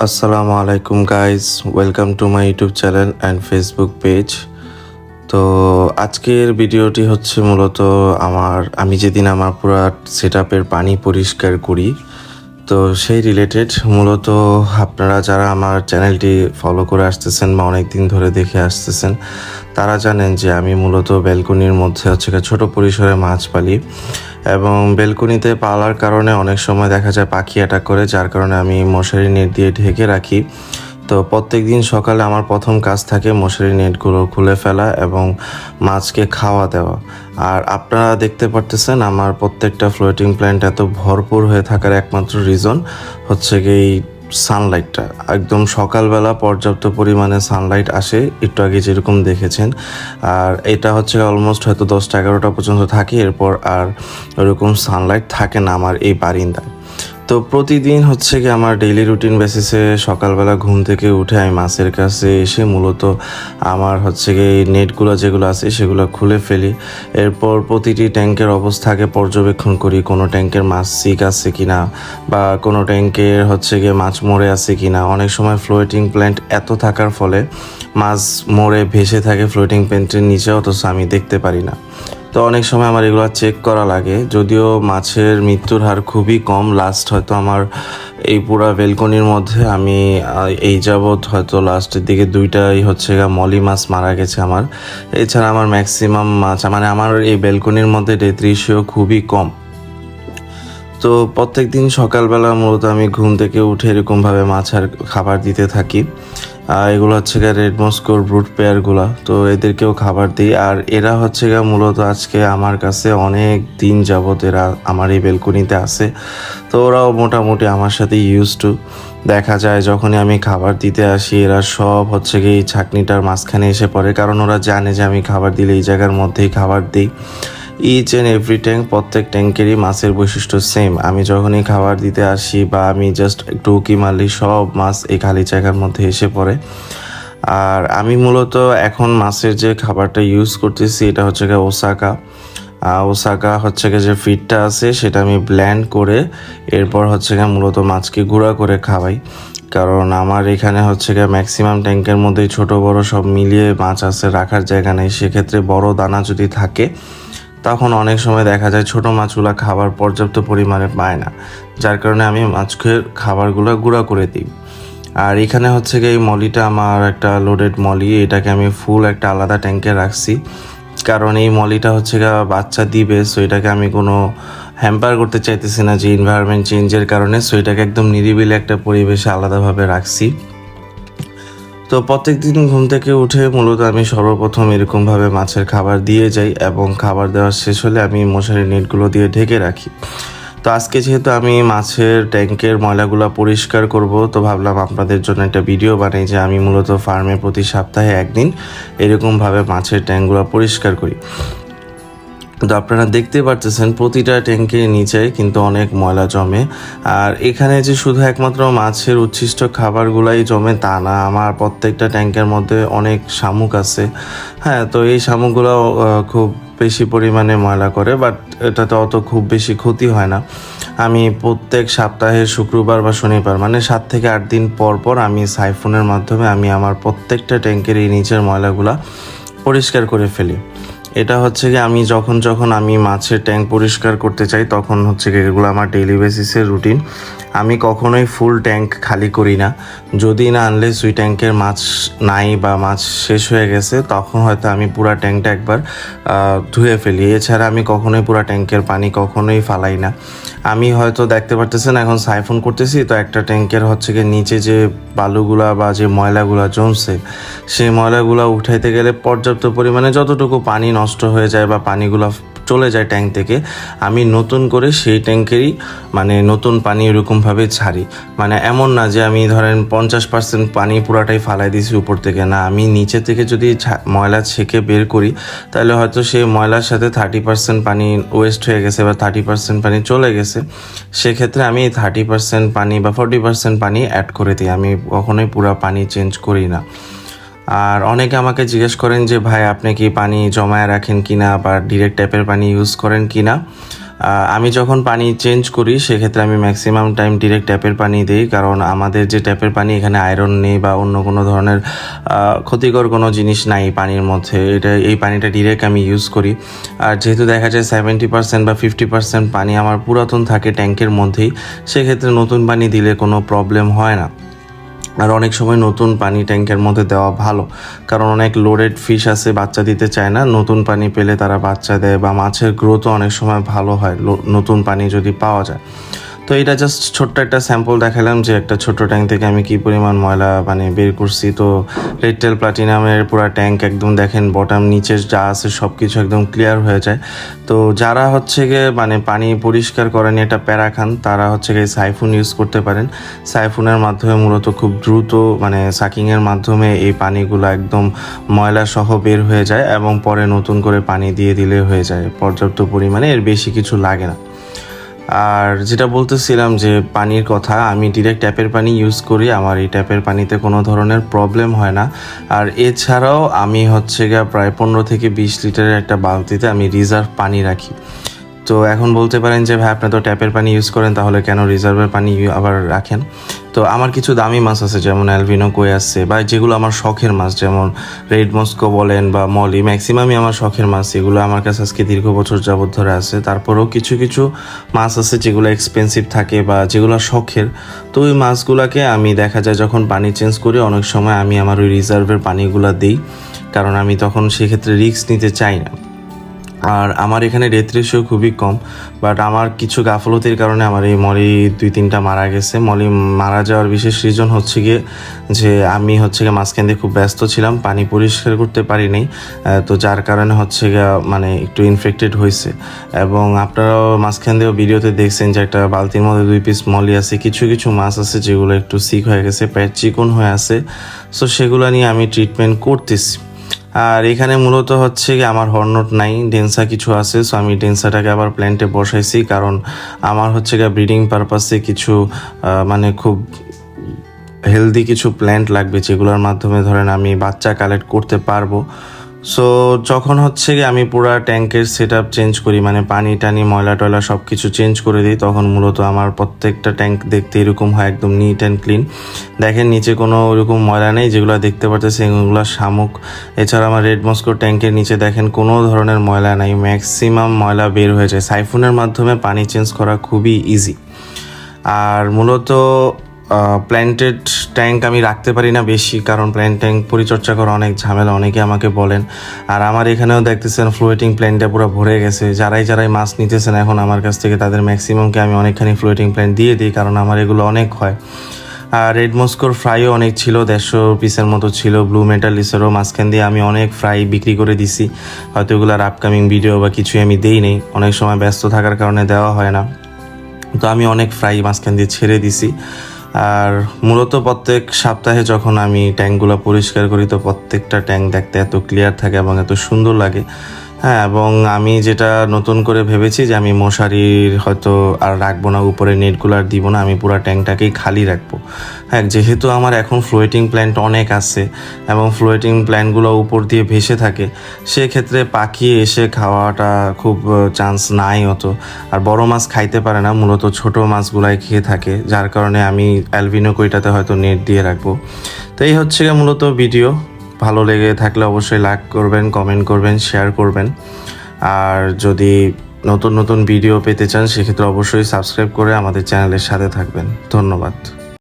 আসসালামু আলাইকুম guys welcome to my YouTube channel and Facebook page তো আজকের ভিডিওটি হচ্ছে মূলত আমার, আমি যেদিন আমার পুরা সেট আপের পানি পরিষ্কার করি তো সেই রিলেটেড মূলত আপনারা যারা আমার চ্যানেলটি ফলো করে আসতেছেন বা অনেক দিন ধরে দেখে আসতেছেন, তারা জানেন যে আমি মূলত ব্যালকনির মধ্যে হচ্ছে ছোট পরিসরে মাছ পালি এবং বেলকনিতে পালার কারণে অনেক সময় দেখা যায় পাখি অ্যাটাক করে, যার কারণে আমি মশারি নেট দিয়ে ঢেকে রাখি। তো প্রত্যেক দিন সকালে আমার প্রথম কাজ থাকে মশারি নেটগুলো খুলে ফেলা এবং মাছকে খাওয়া দেওয়া। আর আপনারা দেখতে পারতেছেন আমার প্রত্যেকটা ফ্লোটিং প্ল্যান্ট এত ভরপুর হয়ে থাকার একমাত্র রিজন হচ্ছে কি এই সানলাইটটা একদম সকালবেলা পর্যাপ্ত পরিমাণে সানলাইট আসে, একটু আগে যেরকম দেখেছেন। আর এটা হচ্ছে অলমোস্ট হয়তো দশটা এগারোটা পর্যন্ত থাকে, এরপর আর ওরকম সানলাইট থাকে না আমার এই বারিন্দায়। তো প্রতিদিন হচ্ছে কি আমার ডেইলি রুটিন বেসিসে সকালবেলা ঘুম থেকে উঠে আমি মাছের কাছে এসে মূলত আমার হচ্ছে কি নেটগুলো যেগুলো আছে সেগুলো খুলে ফেলি। এরপর প্রতিটি ট্যাঙ্কের অবস্থাকে পর্যবেক্ষণ করি, কোনো ট্যাঙ্কের মাছ সিক আছে কি না বা কোনো ট্যাঙ্কের হচ্ছে গিয়ে মাছ মরে আছে কি না অনেক সময় ফ্লোটিং প্ল্যান্ট এত থাকার ফলে মাছ মরে ভেসে থাকে ফ্লোটিং প্ল্যান্টের নিচে, অথচ আমি দেখতে পারি না। তো অনেক সময় আমার এগুলো চেক করা লাগে। যদিও মাছের মৃত্যুর হার খুবই কম লাস্ট হয়তো আমার এই পুরা বেলকনির মধ্যে আমি এই যাবৎ হয়তো লাস্টের দিকে দুইটাই হচ্ছে গা মলি মাছ মারা গেছে আমার। এছাড়া আমার ম্যাক্সিমাম মাছ মানে আমার এই বেলকনির মধ্যে ডেথ রেশিও খুবই কম। তো প্রত্যেক দিন সকালবেলা মূলত আমি ঘুম থেকে উঠে এরকমভাবে মাছের খাবার দিতে থাকি। আর এগুলো হচ্ছে গিয়ে রেড মস্কোর ব্রুট পেয়ারগুলো তো এদেরকেও খাবার দিই। আর এরা হচ্ছে গিয়ে মূলত আজকে আমার কাছে অনেক দিন যাবত এরা আমার এই বেলকনিতে আছে। তো ওরাও মোটামুটি আমার সাথে ইউজ টু দেখা যায় যখনই আমি খাবার দিতে আসি, এরা সব হচ্ছে গিয়ে এই ছাকনিটার মাঝখানে এসে পড়ে। কারণ ওরা জানে যে আমি খাবার দিলে এই জায়গার মধ্যেই খাবার দিই। ইচ অ্যান্ড এভরি ট্যাঙ্ক প্রত্যেক ট্যাঙ্কেরই মাছের বৈশিষ্ট্য সেম আমি যখনই খাবার দিতে আসি বা আমি জাস্ট একটু উকি মারলি, সব মাছ এই খালি জায়গার মধ্যে এসে পড়ে। আর আমি মূলত এখন মাছের যে খাবারটা ইউজ করতেছি, এটা হচ্ছে গিয়ে ওসাকা। ওসাকা হচ্ছে গিয়ে যে ফিডটা আছে, সেটা আমি ব্ল্যান্ড করে এরপর হচ্ছে গিয়ে মূলত মাছকে গুঁড়া করে খাওয়াই। কারণ আমার এখানে হচ্ছে গিয়ে ম্যাক্সিমাম ট্যাঙ্কের মধ্যেই ছোট, বড় সব মিলিয়ে মাছ আছে, রাখার জায়গা নেই। সেক্ষেত্রে বড় দানা যদি থাকে তখন অনেক সময় দেখা যায় ছোট মাছগুলো খাবার পর্যাপ্ত পরিমাণে পায় না, যার কারণে আমি মাছকে খাবারগুলো গুঁড়া করে দিই। আর এখানে হচ্ছে গিয়ে এই মলিটা আমার একটা লোডেড মলি, এটাকে আমি ফুল একটা আলাদা ট্যাঙ্কে রাখছি। কারণ এই মলিটা হচ্ছে বাচ্চা দিবে সো এটাকে আমি কোনো হ্যাম্পার করতে চাইতেছি না, যে এনভায়রনমেন্ট চেঞ্জের কারণে সো এটাকে একদম নিরিবিলি একটা পরিবেশে আলাদাভাবে রাখছি। তো প্রত্যেক দিন ঘুম থেকে উঠে মূলত আমি সর্বপ্রথম এরকমভাবে মাছের খাবার দিয়ে যাই এবং খাবার দেওয়া শেষ হলে আমি মশারি নেটগুলো দিয়ে ঢেকে রাখি। তো আজকে যেহেতু আমি মাছের ট্যাঙ্কের ময়লাগুলো পরিষ্কার করব, তো ভাবলাম আপনাদের জন্য একটা ভিডিও বানাই যে আমি মূলত ফার্মে প্রতি সপ্তাহে একদিন এরকমভাবে মাছের ট্যাঙ্কগুলো পরিষ্কার করি। তো আপনারা দেখতে পারতেছেন প্রতিটা ট্যাঙ্কের নিচে কিন্তু অনেক ময়লা জমে। আর এখানে যে শুধু একমাত্র মাছের উচ্ছিষ্ট খাবারগুলাই জমে তা না, আমার প্রত্যেকটা ট্যাঙ্কের মধ্যে অনেক শামুক আছে। হ্যাঁ তো এই শামুকগুলো খুব বেশি পরিমাণে ময়লা করে, বাট এটাতে অত খুব বেশি ক্ষতি হয় না। আমি প্রত্যেক সপ্তাহে শুক্রবার বা শনিবার মানে সাত থেকে আট দিন পর পর আমি সাইফোনের মাধ্যমে আমি আমার প্রত্যেকটা ট্যাঙ্কের এই নিচের ময়লাগুলা পরিষ্কার করে ফেলি। এটা হচ্ছে কি আমি যখন যখন আমি মাছের ট্যাঙ্ক পরিষ্কার করতে চাই, তখন হচ্ছে কি এগুলো আমার ডেইলি বেসিসের রুটিন আমি কখনোই ফুল ট্যাঙ্ক খালি করি না। যদি না আনলে সুই ট্যাঙ্কের মাছ নাই বা মাছ শেষ হয়ে গেছে, তখন হয়তো আমি পুরা ট্যাঙ্কটা একবার ধুয়ে ফেলি। এছাড়া আমি কখনোই পুরা ট্যাঙ্কের পানি কখনোই ফালাই না। আমি হয়তো দেখতে পারতেছেন, এখন সাইফোন করতেছি, তো একটা ট্যাঙ্কের হচ্ছে গিয়ে নিচে যে বালুগুলা বা যে ময়লাগুলা জমছে, সেই ময়লাগুলা উঠাইতে গেলে পর্যাপ্ত পরিমাণে যতটুকু পানি নষ্ট হয়ে যায় বা পানিগুলো চলে যায় ট্যাঙ্ক থেকে, আমি নতুন করে সেই ট্যাঙ্কেরই মানে নতুন পানি এরকমভাবে ছাড়ি। মানে এমন না যে আমি ধরেন পঞ্চাশ পার্সেন্ট পানি পুরাটাই ফালাই দিয়েছি উপর থেকে, না, আমি নিচে থেকে যদি ময়লা ছেঁকে বের করি, তাহলে হয়তো সেই ময়লার সাথে থার্টি পার্সেন্ট পানি ওয়েস্ট হয়ে গেছে বা থার্টি পার্সেন্ট পানি চলে গেছে। সেক্ষেত্রে আমি থার্টি পার্সেন্ট পানি বা ফর্টি পার্সেন্ট পানি অ্যাড করে দিই, আমি কখনোই পুরো পানি চেঞ্জ করি না। আর অনেকে আমাকে জিজ্ঞেস করেন যে, ভাই, আপনি কি পানি জমায় রাখেন কি না বা ডিরেক্ট ট্যাপের পানি ইউজ করেন কি না আমি যখন পানি চেঞ্জ করি, সেক্ষেত্রে আমি ম্যাক্সিমাম টাইম ডিরেক্ট ট্যাপের পানি দিই। কারণ আমাদের যে ট্যাপের পানি, এখানে আয়রন নেই বা অন্য কোনো ধরনের ক্ষতিকর কোনো জিনিস নাই পানির মধ্যে। এটা, এই পানিটা ডিরেক্ট আমি ইউজ করি। আর যেহেতু দেখা যায় সেভেন্টি পার্সেন্ট বা ফিফটি পার্সেন্ট পানি আমার পুরাতন থাকে ট্যাঙ্কের মধ্যেই, সেক্ষেত্রে নতুন পানি দিলে কোনো প্রবলেম হয় না। আর অনেক সময় নতুন পানি ট্যাঙ্কের মধ্যে দেওয়া ভালো। কারণ অনেক লোডেড ফিশ আছে, বাচ্চা দিতে চায় না। নতুন পানি পেলে তারা বাচ্চা দেয় বা মাছের গ্রোথও অনেক সময় ভালো হয় নতুন পানি যদি পাওয়া যায়। তো এটা জাস্ট ছোট্ট একটা স্যাম্পল দেখালাম যে একটা ছোট ট্যাঙ্ক থেকে আমি কি পরিমাণ ময়লা মানে বের করছি। তো রেড টেল প্লাটিনামের পুরো ট্যাঙ্ক একদম দেখেন বটাম নিচের যা আছে সব কিছু একদম ক্লিয়ার হয়ে যায়। তো যারা হচ্ছে গিয়ে মানে পানি পরিষ্কার করেন, এটা প্যারা খান, তারা হচ্ছে গিয়ে সাইফুন ইউজ করতে পারেন। সাইফুনের মাধ্যমে মূলত খুব দ্রুত মানে সাকিংয়ের মাধ্যমে এই পানিগুলো একদম ময়লা সহ বের হয়ে যায় এবং পরে নতুন করে পানি দিয়ে দিলে হয়ে যায়। পর্যাপ্ত পরিমাণে এর বেশি কিছু লাগে না। আর যেটা বলতেছিলাম যে পানির কথা, আমি ডিরেক্ট ট্যাপের পানি ইউজ করি, আমার এই ট্যাপের পানিতে কোনো ধরনের প্রবলেম হয় না। আর এছাড়াও আমি হচ্ছে গিয়ে প্রায় পনেরো থেকে বিশ লিটারের একটা বালতিতে আমি রিজার্ভ পানি রাখি। তো এখন বলতে পারেন যে, ভাই, আপনি তো ট্যাপের পানি ইউজ করেন, তাহলে কেন রিজার্ভের পানি আবার রাখেন? তো আমার কিছু দামি মাছ আছে, যেমন অ্যালভিনো কই আছে, বা যেগুলো আমার শখের মাছ, যেমন রেড মস্কো বলেন বা মলি ম্যাক্সিমামই আমার শখের মাছ, এগুলো আমার কাছে আজকে দীর্ঘ বছর যাবৎ ধরে আছে। তারপরেও কিছু কিছু মাছ আছে যেগুলো এক্সপেন্সিভ থাকে বা যেগুলো শখের। তো ওই মাছগুলোকে আমি দেখা যায় যখন পানি চেঞ্জ করি, অনেক সময় আমি আমার ওই রিজার্ভের পানিগুলো দিই, কারণ আমি তখন সেক্ষেত্রে রিস্ক নিতে চাই না। আর আমার এখানে ডেথ রেশিও খুবই কম বাট আমার কিছু গাফলতির কারণে আমার এই মলি দুই তিনটা মারা গেছে। মলি মারা যাওয়ার বিশেষ রিজন হচ্ছে গিয়ে যে আমি হচ্ছে গিয়ে মাঝখান দিয়ে খুব ব্যস্ত ছিলাম, পানি পরিষ্কার করতে পারিনি তো যার কারণে হচ্ছে গিয়ে মানে একটু ইনফেক্টেড হয়েছে। এবং আপনারাও মাঝখান দিয়েও ভিডিওতে দেখছেন যে একটা বালতির মধ্যে দুই পিস মলি আছে, কিছু কিছু মাছ আছে যেগুলো একটু সিক হয়ে গেছে, পেট চিকন হয়ে আছে। সো সেগুলো নিয়ে আমি ট্রিটমেন্ট করতেছি। আর এখানে মূলত হচ্ছে কি আমার হর্নট নাই ডেন্সা কিছু আছে সো আমি ডেন্সাটাকে আবার প্ল্যান্টে বসাইছি, কারণ আমার হচ্ছে গিয়ে ব্রিডিং পারপাসে কিছু মানে খুব হেলদি কিছু প্ল্যান্ট লাগবে, যেগুলোর মাধ্যমে ধরেন আমি বাচ্চা কালেক্ট করতে পারব। সো যখন হচ্ছে গিয়ে আমি পুরো ট্যাঙ্কের সেট চেঞ্জ করি মানে পানি টানি, ময়লা টয়লা সব কিছু চেঞ্জ করে দিই, তখন মূলত আমার প্রত্যেকটা ট্যাঙ্ক দেখতে এরকম হয় একদম নিট অ্যান্ড ক্লিন দেখেন নিচে কোনো ওরকম ময়লা নেই, যেগুলো দেখতে পারতেছে এগুলো শামুক। এছাড়া আমার রেড মস্কো ট্যাঙ্কের নিচে দেখেন কোনো ধরনের ময়লা নাই ম্যাক্সিমাম ময়লা বের হয়ে যায়। সাইফোনের মাধ্যমে পানি চেঞ্জ করা খুবই ইজি আর মূলত প্ল্যান্টেড ট্যাঙ্ক আমি রাখতে পারি না বেশি, কারণ প্ল্যান ট্যাঙ্ক পরিচর্যা করা অনেক ঝামেলা অনেকে আমাকে বলেন। আর আমার এখানেও দেখতেছেন ফ্লোয়েটিং প্ল্যান্টটা পুরো ভরে গেছে। যারাই যারাই মাছ নিতেছেন, এখন আমার কাছ থেকে তাদের ম্যাক্সিমামকে আমি অনেকখানি ফ্লোয়েটিং প্ল্যান্ট দিয়ে দিই, কারণ আমার এগুলো অনেক হয়। আর রেড মস্কোর ফ্রাইও অনেক ছিল, দেড়শো পিসের মতো ছিল ব্লু মেটালিসেরও মাঝখান দিয়ে আমি অনেক ফ্রাই বিক্রি করে দিছি। হয়তো এগুলোর আপকামিং ভিডিও বা কিছুই আমি দেই নেই। অনেক সময় ব্যস্ত থাকার কারণে দেওয়া হয় না। তো আমি অনেক ফ্রাই মাঝখান দিয়ে ছেড়ে দিছি। আর মূলত প্রত্যেক সপ্তাহে যখন আমি ট্যাঙ্কগুলো পরিষ্কার করি, তো প্রত্যেকটা ট্যাঙ্ক দেখতে এত ক্লিয়ার থাকে এবং এত সুন্দর লাগে। হ্যাঁ এবং আমি যেটা নতুন করে ভেবেছি যে আমি মশারির হয়তো আর রাখব না, উপরে নেটগুলো আর দিব না, আমি পুরো ট্যাঙ্কটাকেই খালি রাখব। হ্যাঁ যেহেতু আমার এখন ফ্লোয়েটিং প্ল্যান্ট অনেক আছে এবং ফ্লোয়েটিং প্ল্যান্টগুলো উপর দিয়ে ভেসে থাকে, সেক্ষেত্রে পাখি এসে খাওয়াটা খুব চান্স নাই অত। আর বড় মাছ খাইতে পারে না, মূলত ছোট মাছগুলাই খেয়ে থাকে, যার কারণে আমি অ্যালবিনো কইটাতে হয়তো নেট দিয়ে রাখব। তো এই হচ্ছে মূলত ভিডিও ভালো লেগে থাকলে অবশ্যই লাইক করবেন কমেন্ট করবেন শেয়ার করবেন। আর যদি নতুন নতুন ভিডিও পেতে চান, সেক্ষেত্রে অবশ্যই সাবস্ক্রাইব করে আমাদের চ্যানেলের সাথে থাকবেন। ধন্যবাদ।